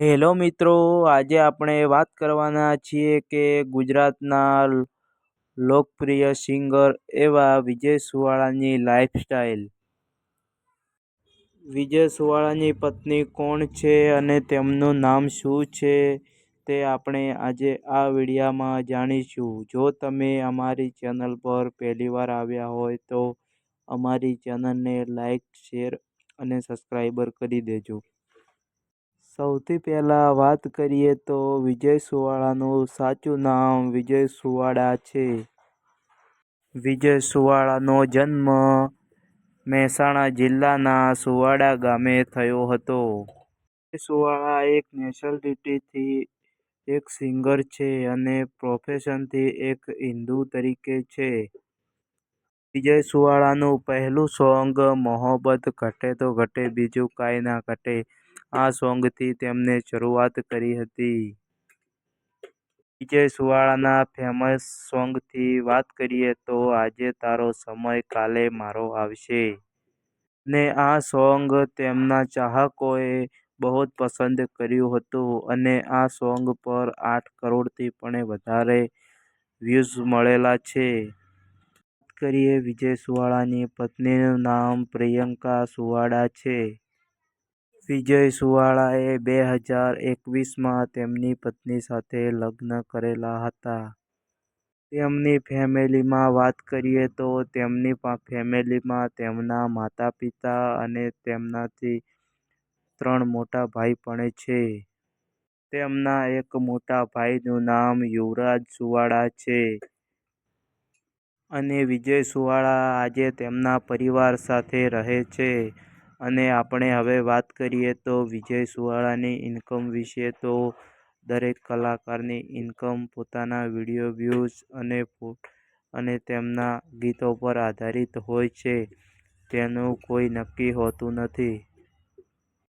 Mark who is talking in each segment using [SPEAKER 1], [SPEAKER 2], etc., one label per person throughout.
[SPEAKER 1] Hello મિત્રો, આજે આપણે વાત કરવાના છીએ કે ગુજરાતના લોકપ્રિય સિંગર એવા વિજય સુવાળાની લાઈફસ્ટાઈલ. વિજય સુવાળાની પત્ની કોણ છે અને તેમનું નામ શું છે તે આપણે આજે આ વિડીયામાં જાણીશું. જો તમે અમારી ચેનલ પર પહેલીવાર આવ્યા હોય તો અમારી ચેનલને લાઈક, શેર અને સબસ્ક્રાઈબર કરી દેજો. સૌથી પહેલાં વાત કરીએ તો વિજય સુવાળાનું સાચું નામ વિજય સુવાળા છે. વિજય સુવાળાનો જન્મ મહેસાણા જિલ્લાના સુવાડા ગામે થયો હતો. સુવાળા એક નેશનાલિટીથી એક સિંગર છે અને પ્રોફેશનથી એક હિન્દુ તરીકે છે. વિજય સુવાળાનું પહેલું સોંગ મોહબ્બત ઘટે તો ઘટે, બીજું કાંઈ ના ઘટે. આ સોંગથી તેમણે શરૂઆત કરી હતી. વિજય સુવાળાના ફેમસ સોંગથી વાત કરીએ તો આજે તારો સમય કાલે મારો આવશે. ને આ સોંગ તેમના ચાહકોએ બહુ જ પસંદ કર્યું હતું અને આ સોંગ પર આઠ કરોડથી પણ વધારે વ્યૂઝ મળેલા છે. વાત કરીએ વિજય સુવાળાની પત્નીનું નામ પ્રિયંકા સુવાળા છે. વિજય સુવાળાએ બે હજાર એકવીસમાં તેમની પત્ની સાથે લગ્ન કરેલા હતા. તેમની ફેમિલીમાં વાત કરીએ તો તેમની ફેમિલીમાં તેમના માતા પિતા અને તેમનાથી ત્રણ મોટા ભાઈ પણ છે. તેમના એક મોટા ભાઈનું નામ યુવરાજ સુવાળા છે અને વિજય સુવાળા આજે તેમના પરિવાર સાથે રહે છે. અને આપણે હવે વાત કરીએ તો વિજય સુવાળાની ઇન્કમ વિશે તો દરેક કલાકારની ઇન્કમ પોતાના વીડિયો વ્યૂઝ અને અને તેમના ગીતો પર આધારિત હોય છે. તેનું કોઈ નક્કી હોતું નથી.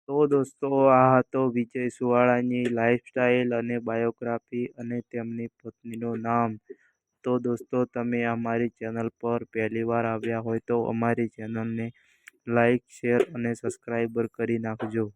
[SPEAKER 1] તો દોસ્તો, આ હતો વિજય સુવાળાની લાઈફસ્ટાઈલ અને બાયોગ્રાફી અને તેમની પત્નીનું નામ. તો દોસ્તો, તમે અમારી ચેનલ પર પહેલીવાર આવ્યા હોય તો અમારી ચેનલને લાઈક શેર અને સબસ્ક્રાઈબર કરી નાખજો.